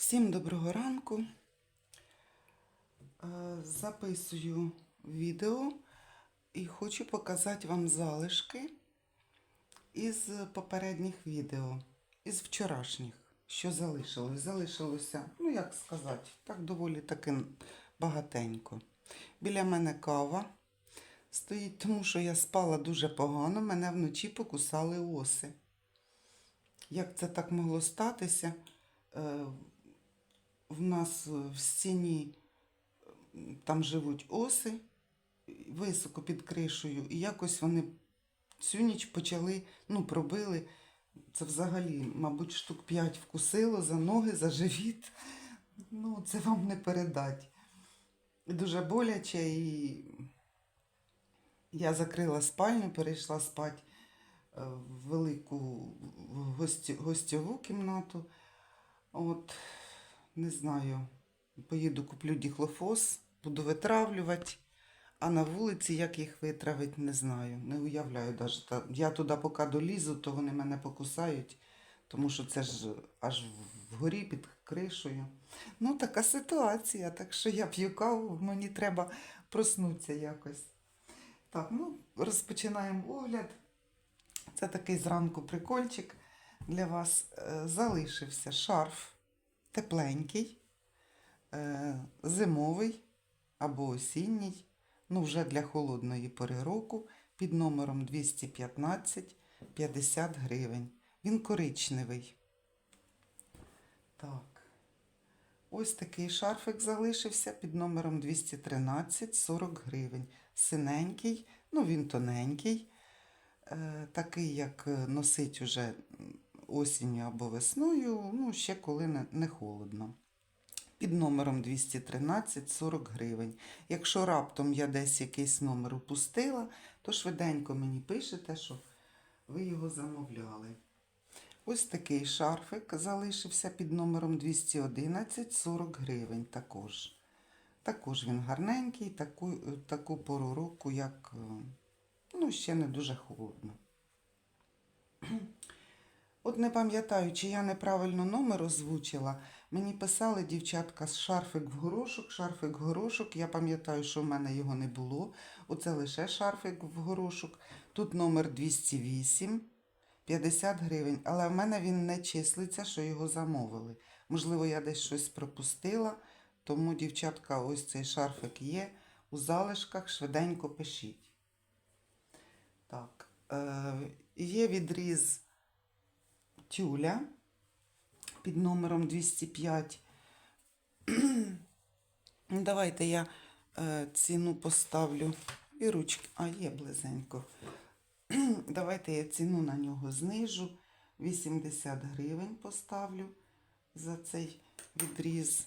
Всім доброго ранку. Е, Записую відео і хочу показати вам залишки із попередніх відео, із вчорашніх, що залишилось. Залишилося, ну як сказати, так доволі таки багатенько. Біля мене кава стоїть, тому що я спала дуже погано, мене вночі покусали оси. Як це так могло статися? В нас в стіні там живуть оси високо під кришею, і якось вони цю ніч почали, ну, пробили. Це взагалі, мабуть, штук 5 вкусило за ноги, за живіт. Ну, це вам не передать. Дуже боляче, і я закрила спальню, перейшла спати е, в велику гостьову кімнату. От, не знаю, поїду куплю діхлофос, буду витравлювати, а на вулиці як їх витравити, не знаю. Не уявляю навіть. Я туди поки долізу, то вони мене покусають, тому що це ж аж вгорі під кришею. Ну, така ситуація, так що я п'ю каву, мені треба проснутися якось. Так, ну, розпочинаємо огляд. Це такий зранку прикольчик для вас. Е, Залишився шарф тепленький, е, зимовий або осінній, ну вже для холодної пори року, під номером 215 50 гривень. Він коричневий. Так. Ось такий шарфик залишився під номером 213 40 гривень. Синенький, ну він тоненький, е, такий, як е, носить уже осінню або весною, ну ще коли не, холодно. Під номером 213 40 гривень. Якщо раптом я десь якийсь номер упустила, то швиденько мені пишете, що ви його замовляли. Ось такий шарфик залишився під номером 211 40 гривень також. Також він гарненький, таку, таку пору року, як ну, ще не дуже холодно. От не пам'ятаю, чи я неправильно номер озвучила. Мені писали дівчатка з шарфик в горошок, шарфик в горошок. Я пам'ятаю, що в мене його не було. Оце лише шарфик в горошок. Тут номер 208, 50 гривень. Але в мене він не числиться, що його замовили. Можливо, я десь щось пропустила, тому, дівчатка, ось цей шарфик є. У залишках швиденько пишіть. Так, е, є відріз тюля під номером 205. Ну, Давайте я е, ціну поставлю і ручки. А, є близенько. Давайте я ціну на нього знижу. 80 гривень поставлю за цей відріз.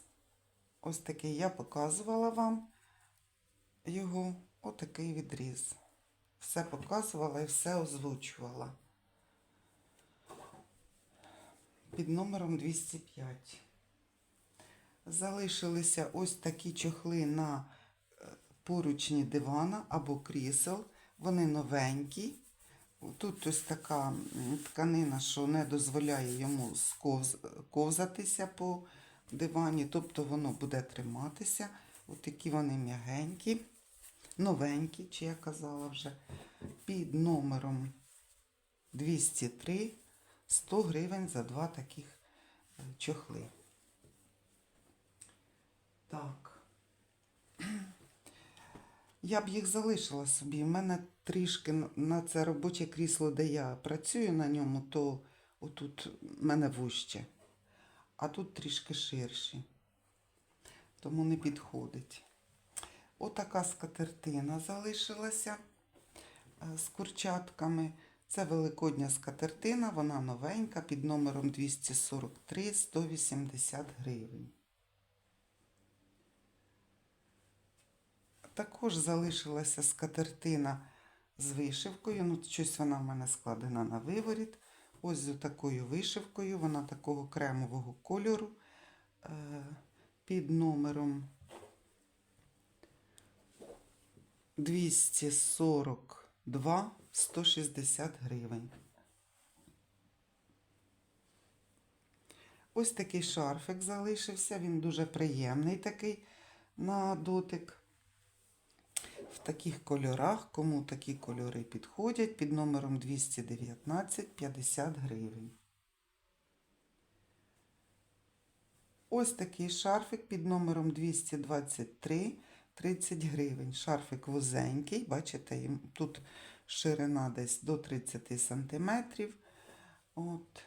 Ось такий я показувала вам його. Отакий відріз. Все показувала і все озвучувала під номером 205. Залишилися ось такі чохли на е, поручні дивана або крісел. Вони новенькі. Тут ось така тканина, що не дозволяє йому сковз- ковзатися по дивані, тобто воно буде триматися. Ось такі вони м'ягенькі, новенькі, чи я казала вже, під номером 203 100 гривень за два таких е, чохли. Так. Я б їх залишила собі. У мене трішки на це робоче крісло, де я працюю на ньому, то отут в мене вужче, а тут трішки ширші. Тому не підходить. Отака скатертина залишилася е, з курчатками. Це великодня скатертина, вона новенька під номером 243 180 гривень. Також залишилася скатертина з вишивкою. Ну, щось вона в мене складена на виворіт. Ось з такою вишивкою, вона такого кремового кольору е, під номером 242 160 гривень. Ось такий шарфик залишився. Він дуже приємний такий на дотик. В таких кольорах, кому такі кольори підходять, під номером 219 50 гривень. Ось такий шарфик під номером 223 30 гривень. Шарфик вузенький, бачите, тут ширина десь до 30 сантиметрів. От.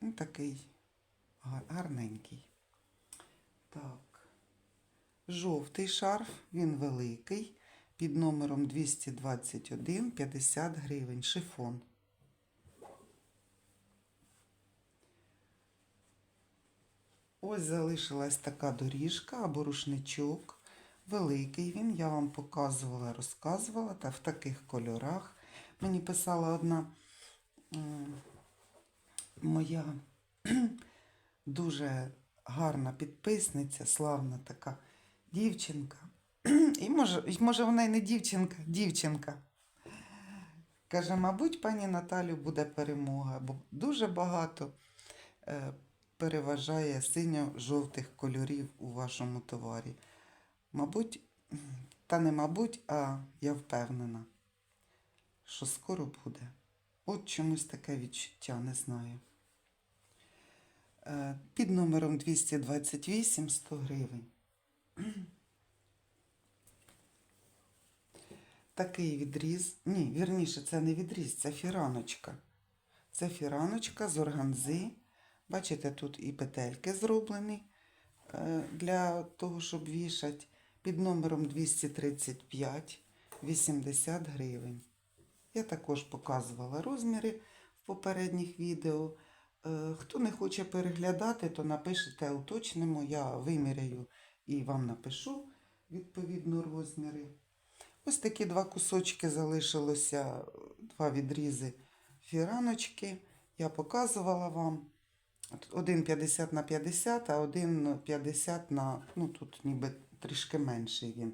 Ну, такий гарненький. Так. Жовтий шарф, він великий, під номером 221 50 гривень. Шифон. Ось залишилась така доріжка або рушничок. Великий він, я вам показувала, розказувала, та в таких кольорах. Мені писала одна моя дуже гарна підписниця, славна така дівчинка. І може, може вона й не дівчинка, дівчинка. Каже, мабуть, пані Наталю буде перемога, бо дуже багато е, переважає синьо-жовтих кольорів у вашому товарі. Мабуть, та не мабуть, а я впевнена, що скоро буде. От чомусь таке відчуття, не знаю. Е, Під номером 228 100 гривень. Такий відріз. Ні, вірніше, це не відріз, це фіраночка. Це фіраночка з органзи. Бачите, тут і петельки зроблені е, для того, щоб вішати. Під номером 235 80 гривень. Я також показувала розміри в попередніх відео. Е, Хто не хоче переглядати, то напишете уточнимо, я виміряю і вам напишу відповідно розміри. Ось такі два кусочки залишилося, два відрізи фіраночки. Я показувала вам. Один 50 на 50, а один 50 на, ну тут ніби трішки менший він.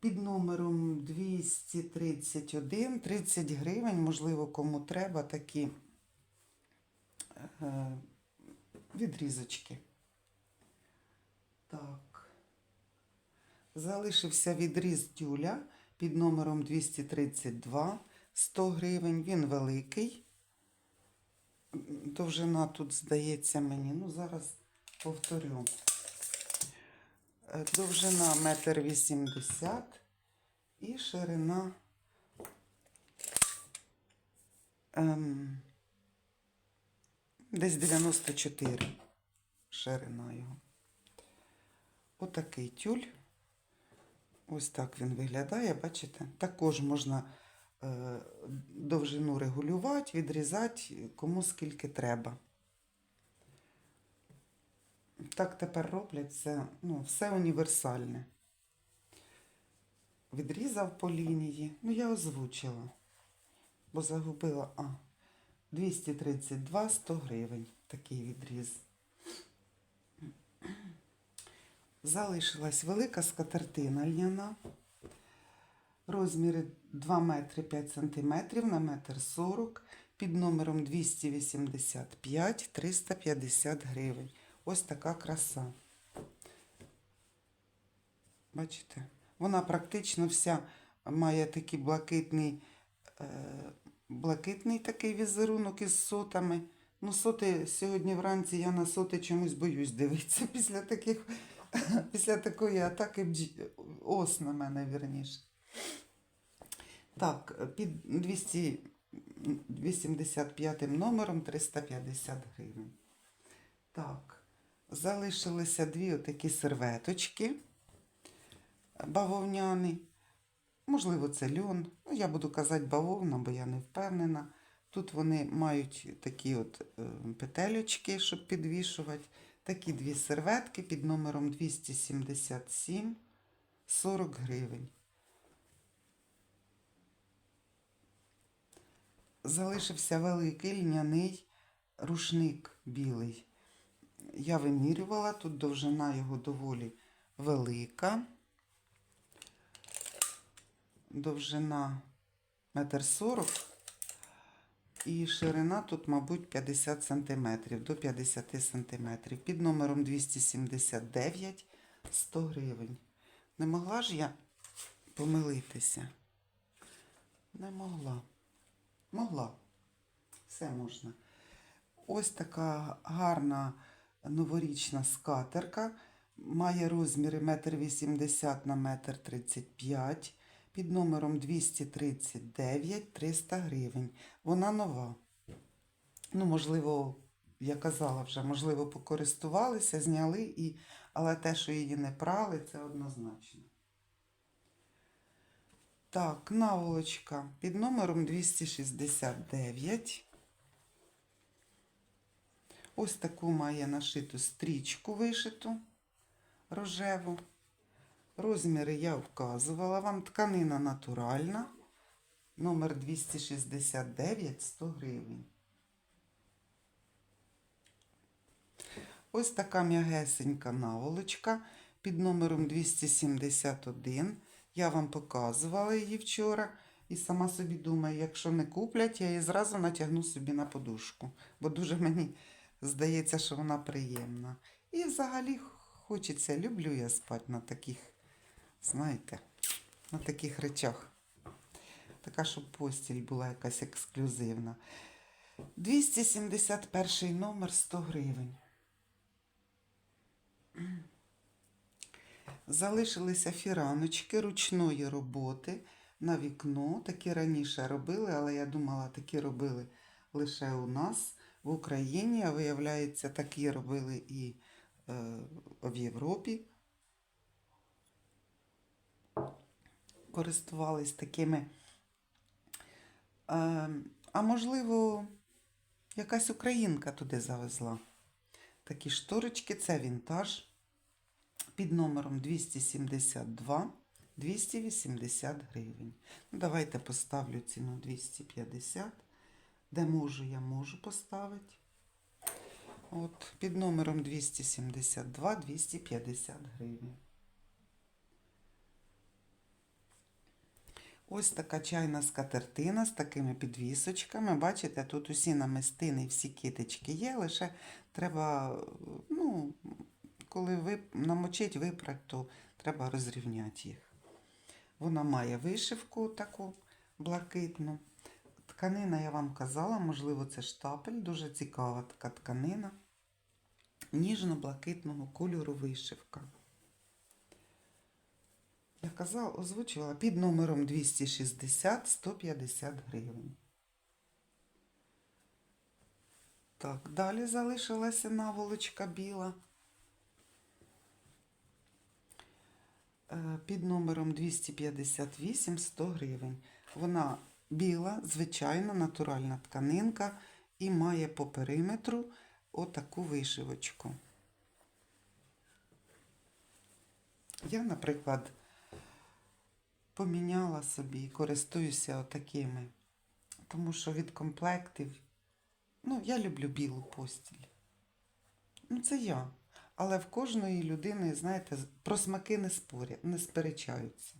Під номером 231 30 гривень, можливо, кому треба такі е, відрізочки. Так. Залишився відріз тюля під номером 232 100 гривень. Він великий. Довжина тут здається мені. Ну, зараз повторю. Е, Довжина 1,80 м і ширина ем, десь 94 ширина його. Отакий тюль. Ось так він виглядає, бачите? Також можна е, довжину регулювати, відрізати, кому скільки треба. Так тепер роблять все, ну, все універсальне. Відрізав по лінії, ну я озвучила, бо загубила, а, 232 100 гривень такий відріз. Залишилась велика скатертина льняна. Розміри 2 метри 5 сантиметрів на метр 40 під номером 285 350 гривень. Ось така краса. Бачите? Вона практично вся має такий блакитний, е, блакитний такий візерунок із сотами. Ну, соти сьогодні вранці я на соти чомусь боюсь дивитися після таких, після такої атаки ос на мене вірніше. Так, під 285 номером 350 гривень. Так, залишилися дві отакі серветочки бавовняні. Можливо, це льон. Ну, я буду казати бавовна, бо я не впевнена. Тут вони мають такі от е, петелечки, щоб підвішувати. Такі дві серветки під номером 277 40 гривень. Залишився великий льняний рушник білий. Я вимірювала, тут довжина його доволі велика. Довжина метр сорок І ширина тут, мабуть, 50 см, до 50 см. Під номером 279 100 гривень. Не могла ж я помилитися? Не могла. Могла. Все можна. Ось така гарна новорічна скатерка. Має розміри 1,80 на 1,35 м. Під номером 239 300 гривень. Вона нова. Ну, можливо, я казала вже, можливо, покористувалися, зняли, і... але те, що її не прали, це однозначно. Так, наволочка під номером 269. Ось таку має нашиту стрічку вишиту рожеву. Розміри я вказувала вам. Тканина натуральна. Номер 269 100 гривень. Ось така м'ягесенька наволочка під номером 271. Я вам показувала її вчора. І сама собі думаю, якщо не куплять, я її зразу натягну собі на подушку. Бо дуже мені здається, що вона приємна. І взагалі хочеться, люблю я спати на таких, знаєте, на таких речах. Така, щоб постіль була якась ексклюзивна. 271 номер 100 гривень. Залишилися фіраночки ручної роботи на вікно. Такі раніше робили, але я думала, такі робили лише у нас в Україні, а виявляється, такі робили і е, в Європі. Користувались такими. Е, а можливо, якась українка туди завезла. Такі шторочки, це вінтаж під номером 272 280 гривень. Ну, давайте поставлю ціну 250. Де можу, я можу поставити. От, під номером 272 250 гривень. Ось така чайна скатертина з такими підвісочками. Бачите, тут усі намистини, всі китички є, лише треба, ну, коли ви намочить, випрать, то треба розрівняти їх. Вона має вишивку таку блакитну. Тканина, я вам казала, можливо, це штапель, дуже цікава така тканина. Ніжно-блакитного кольору вишивка. Я казала, озвучувала під номером 260 150 гривень. Так, далі залишилася наволочка біла. Е, Під номером 258 100 гривень. Вона біла, звичайна, натуральна тканинка і має по периметру отаку вишивочку. Я, наприклад, поміняла собі, користуюся отакими, тому що від комплектів, ну, я люблю білу постіль. Ну, це я. Але в кожної людини, знаєте, про смаки не спорять, не сперечаються.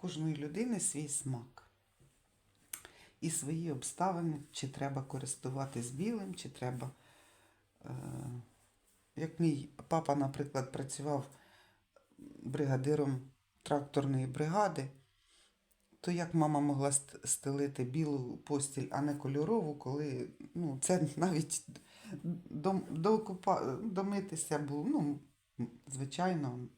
Кожної людини свій смак. І свої обставини, чи треба користуватись білим, чи треба. Е, як мій папа, наприклад, працював бригадиром тракторної бригади, то як мама могла стелити білу постіль, а не кольорову, коли ну, це навіть до, до купа, домитися було, ну, звичайно,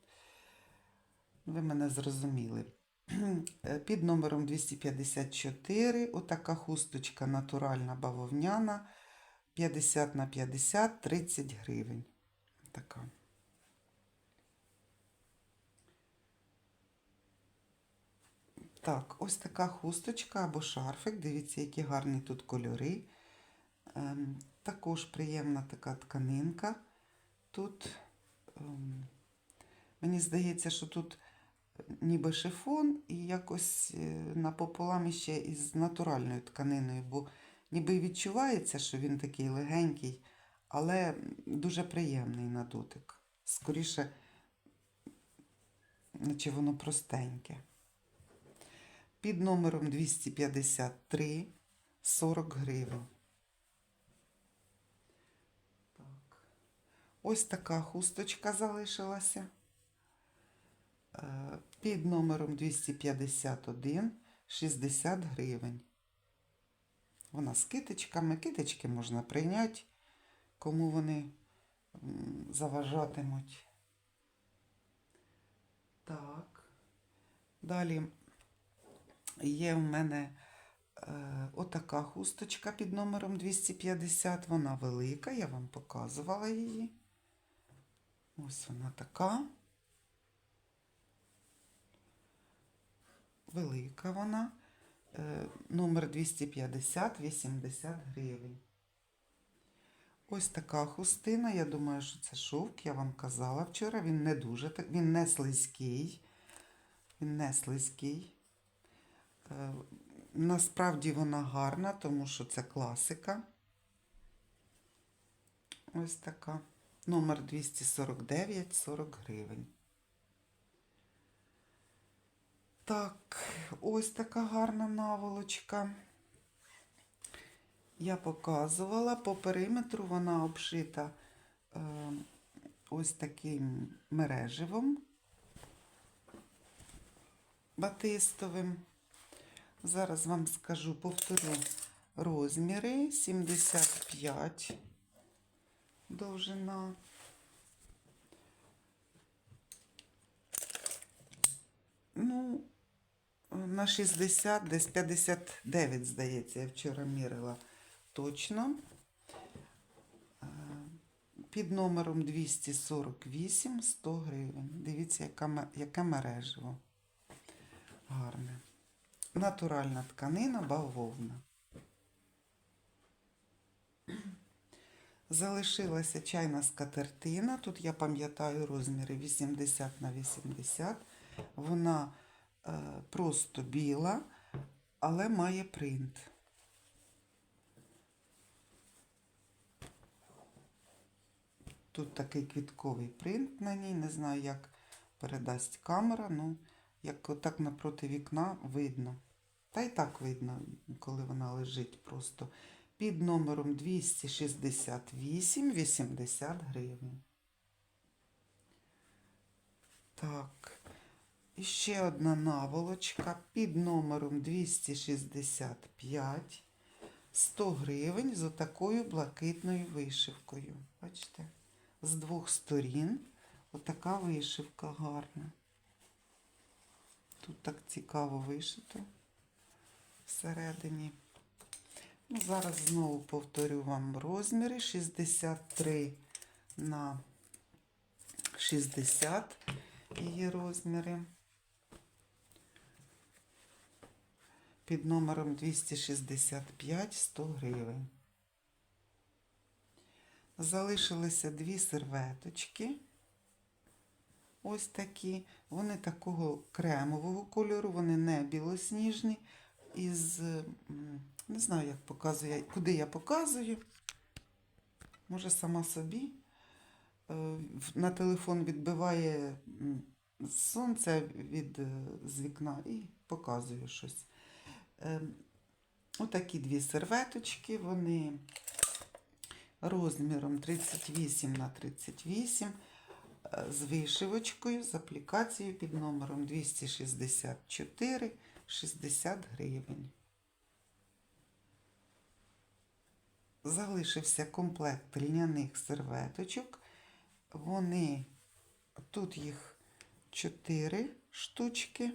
ви мене зрозуміли. Під номером 254 отака хусточка натуральна бавовняна 50 на 50 30 гривень. Така. Так, ось така хусточка або шарфик. Дивіться, які гарні тут кольори. Ем, також приємна така тканинка. Тут, ем, мені здається, що тут ніби шифон і якось е, напополам ще із натуральною тканиною, бо ніби відчувається, що він такий легенький, але дуже приємний на дотик. Скоріше, наче воно простеньке. Під номером 253 40 гривень. Так. Ось така хусточка залишилася. Під номером 251 60 гривень. Вона з китичками. Китички можна прийняти, кому вони заважатимуть. Так. Далі є в мене е, отака хусточка під номером 250. Вона велика, я вам показувала її. Ось вона така. Велика вона. Е, номер 250 80 гривень. Ось така хустина. Я думаю, що це шовк, я вам казала вчора. Він не дуже він не слизький. Він не слизький. Е, насправді вона гарна, тому що це класика. Ось така. Номер 249 40 гривень. Так, ось така гарна наволочка. Я показувала по периметру вона обшита е, ось таким мереживом батистовим. Зараз вам скажу, повторю розміри 75 довжина. Ну, на 60, десь 59, здається, я вчора мірила точно. Е, Під номером 248 100 гривень. Дивіться, яке мережево. Гарне. Натуральна тканина, бавовна. Залишилася чайна скатертина. Тут я пам'ятаю розміри 80 на 80. Вона е, просто біла, але має принт. Тут такий квітковий принт на ній. Не знаю, як передасть камера. Ну, як отак напроти вікна видно. Та й так видно, коли вона лежить просто. Під номером 268 80 гривень. Так. Ще одна наволочка під номером 265 100 гривень з отакою блакитною вишивкою. Бачите? З двох сторін отака вишивка гарна. Тут так цікаво вишито всередині. Ну, зараз знову повторю вам розміри 63 на 60 її розміри. Під номером 265 100 гривень. Залишилися дві серветочки. Ось такі. Вони такого кремового кольору, вони не білосніжні. Із, не знаю, як показую, куди я показую. Може, сама собі. Е, На телефон відбиває сонце від, е, з вікна і показую щось. Е, Отакі дві серветочки, вони розміром 38 на 38 е, з вишивочкою, з аплікацією під номером 264 60 гривень. Залишився комплект льняних серветочок. Вони, тут їх 4 штучки.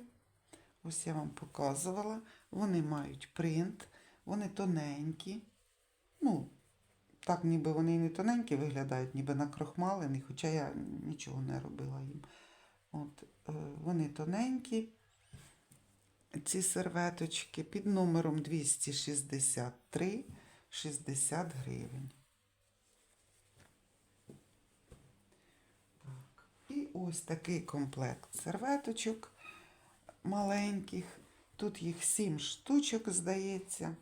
Ось я вам показувала. Вони мають принт, вони тоненькі. Ну, так, ніби вони не тоненькі виглядають, ніби накрохмалені, хоча я нічого не робила їм. От, е, вони тоненькі. Ці серветочки під номером 263 60 гривень. І ось такий комплект серветочок маленьких. Тут їх 7 штучок, здається.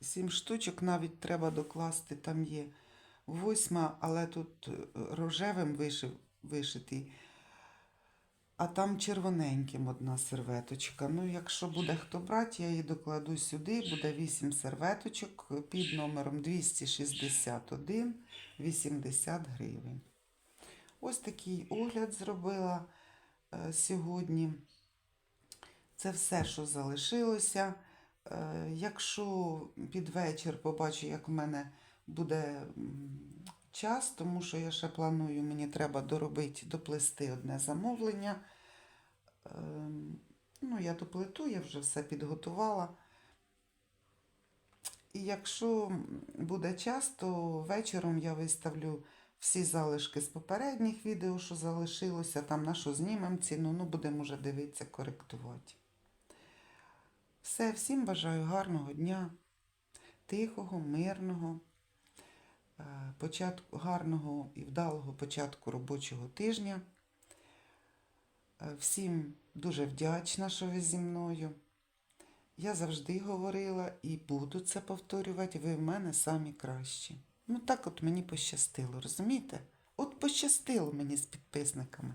Сім штучок навіть треба докласти, там є восьма, але тут е, рожевим вишив, вишитий. а там червоненьким одна серветочка. Ну, якщо буде хто брати, я її докладу сюди. Буде 8 серветочок під номером 261 80 гривень. Ось такий огляд зробила е, сьогодні. Це все, що залишилося. Е, якщо під вечір побачу, як в мене буде час, тому що я ще планую, мені треба доробити, доплести одне замовлення. Ем, Ну, я доплету, я вже все підготувала. І якщо буде час, то вечором я виставлю всі залишки з попередніх відео, що залишилося, там на що знімемо ціну, ну будемо вже дивитися, коректувати. Все, всім бажаю гарного дня, тихого, мирного, е, початку, гарного і вдалого початку робочого тижня. Е, Всім дуже вдячна, що ви зі мною. Я завжди говорила і буду це повторювати, ви в мене самі кращі. Ну так от мені пощастило, розумієте? От пощастило мені з підписниками.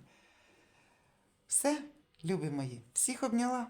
Все, любі мої, всіх обняла.